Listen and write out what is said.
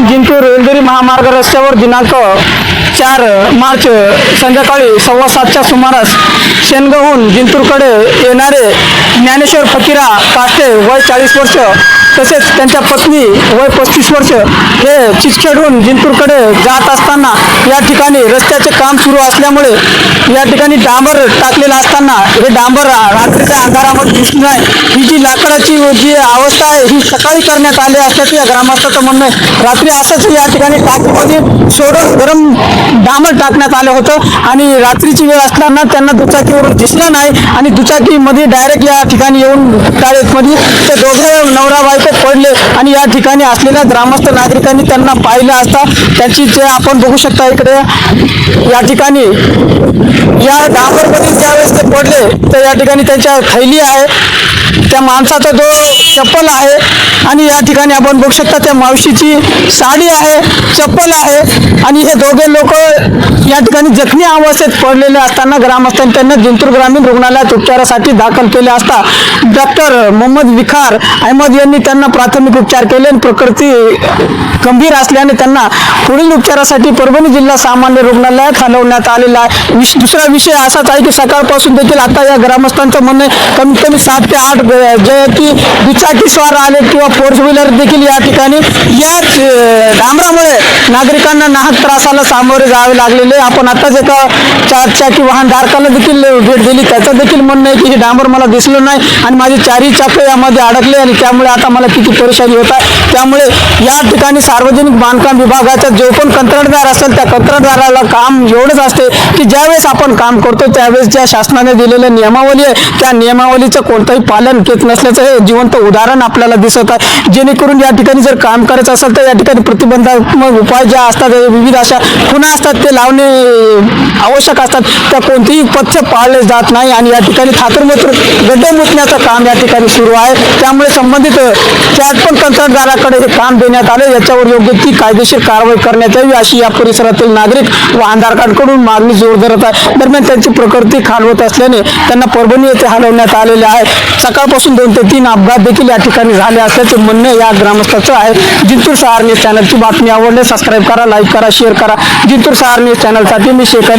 जिंतूर महामार्ग रस्त्यावर दिनांक चार मार्च संध्याकाळी सव्वा सातच्या सुमारास शेनगावहून जिंतूरकडे येणारे ज्ञानेश्वर फकीरा काष्टे वय चाळीस वर्ष तसेच त्यांच्या पत्नी वय पस्तीस वर्ष हे चिचखेडहून जिंतूरकडे जात असताना या ठिकाणी रस्त्याचे काम सुरू असल्यामुळे या ठिकाणी डांबर टाकलेलं असताना हे डांबर रात्रीच्या अंधारामध्ये दिसून नाही ही जी लाकडाची जी अवस्था आहे ही सकाळी करण्यात आली असल्याचं या ग्रामस्थाचं म्हणणं आहे. रात्री असंच या ठिकाणी टाकीमध्ये सोडून गरम डांबर टाकण्यात आलं होतं आणि रात्रीची वेळ असताना त्यांना दुचाकीवरून दिसलं नाही आणि दुचाकीमध्ये डायरेक्ट या ठिकाणी येऊन मध्ये ते दोघे नवरा बायको पडले आणि या ठिकाणी असलेल्या ग्रामस्थ नागरिकांनी त्यांना पाहिलं असता त्यांची जे आपण बघू शकता इकडे या ठिकाणी या डांबरमधील ज्यावेळेस ते पडले तर या ठिकाणी त्यांच्या थैली आहे. त्या माणसाचा जो चप्पल आहे. आणि या ठिकाणी आपण बघू शकता त्या मावशीची साडी आहे चप्पल आहे. आणि हे दोघे लोक या ठिकाणी जखमी अवस्थेत पडलेले असताना ग्रामस्थांनी त्यांना जिंतूर ग्रामीण रुग्णालयात उपचारासाठी दाखल केले असता डॉक्टर मोहम्मद विखार अहमद यांनी त्यांना प्राथमिक उपचार केले आणि प्रकृती गंभीर असल्याने त्यांना पुढील उपचारासाठी परभणी जिल्हा सामान्य रुग्णालयात हलवण्यात आलेला आहे. दुसरा विषय असाच आहे की सकाळपासून देखील आता या ग्रामस्थांचं म्हणणं आहे कमीत कमी सात ते आठ जे की दुचाकी स्वार आले किंवा फोर व्हीलर देखील या ठिकाणी या डांबरामुळे नागरिकांना नाहक त्रासाला सामोरे जावे लागलेले आहे. आपण आताच एका चारचाकी वाहन वाहनधारकाला देखील भेट दिली त्याचं देखील म्हणणं आहे की हे डांबर मला दिसलं नाही आणि माझी चारही चाके यामध्ये अडकले आणि त्यामुळे आता मला किती परेशानी होत आहे त्यामुळे या ठिकाणी सार्वजनिक बांधकाम विभागाचा जो पण कंत्राटदार असेल त्या कंत्राटदाराला काम एवढंच असते की ज्यावेळेस आपण काम करतो त्यावेळेस ज्या शासनाने दिलेल्या नियमावली आहे त्या नियमावलीचं कोणतंही पालन घेत नसल्याचं हे जिवंत उदाहरण आपल्याला दिसत आहे. जेणेकरून या ठिकाणी जर काम करायचं असेल तर या ठिकाणी प्रतिबंधात्मक उपाय ज्या असतात विविध अशा खुणा असतात ते लावणे आवश्यक असतात. त्या कोणतेही पथ्य पाळले जात नाही आणि या ठिकाणी थातरमत्र गड्डे मुतण्याचं काम या ठिकाणी सुरू आहे. त्यामुळे संबंधित त्या पण कंत्राटदाराकडे हे काम देण्यात आले. याच्यावर योग्य ती कायदेशीर कारवाई करण्यात यावी अशी या परिसरातील नागरिक व आंधारकांकडून मागणी जोर धरत आहे. दरम्यान त्यांची प्रकृती खालवत असल्याने त्यांना परभणी येथे हलवण्यात आलेले आहे. सकाळपासून दोन ते तीन अपघात देखील या ठिकाणी झाले असल्याचे म्हणणं या ग्रामस्थाचं आहे. जिंतूर सहार न्यूज चॅनलची बातमी आवडली सबस्क्राईब करा लाईक करा शेअर करा. जिंतूर सहार न्यूज चॅनलसाठी मी शेख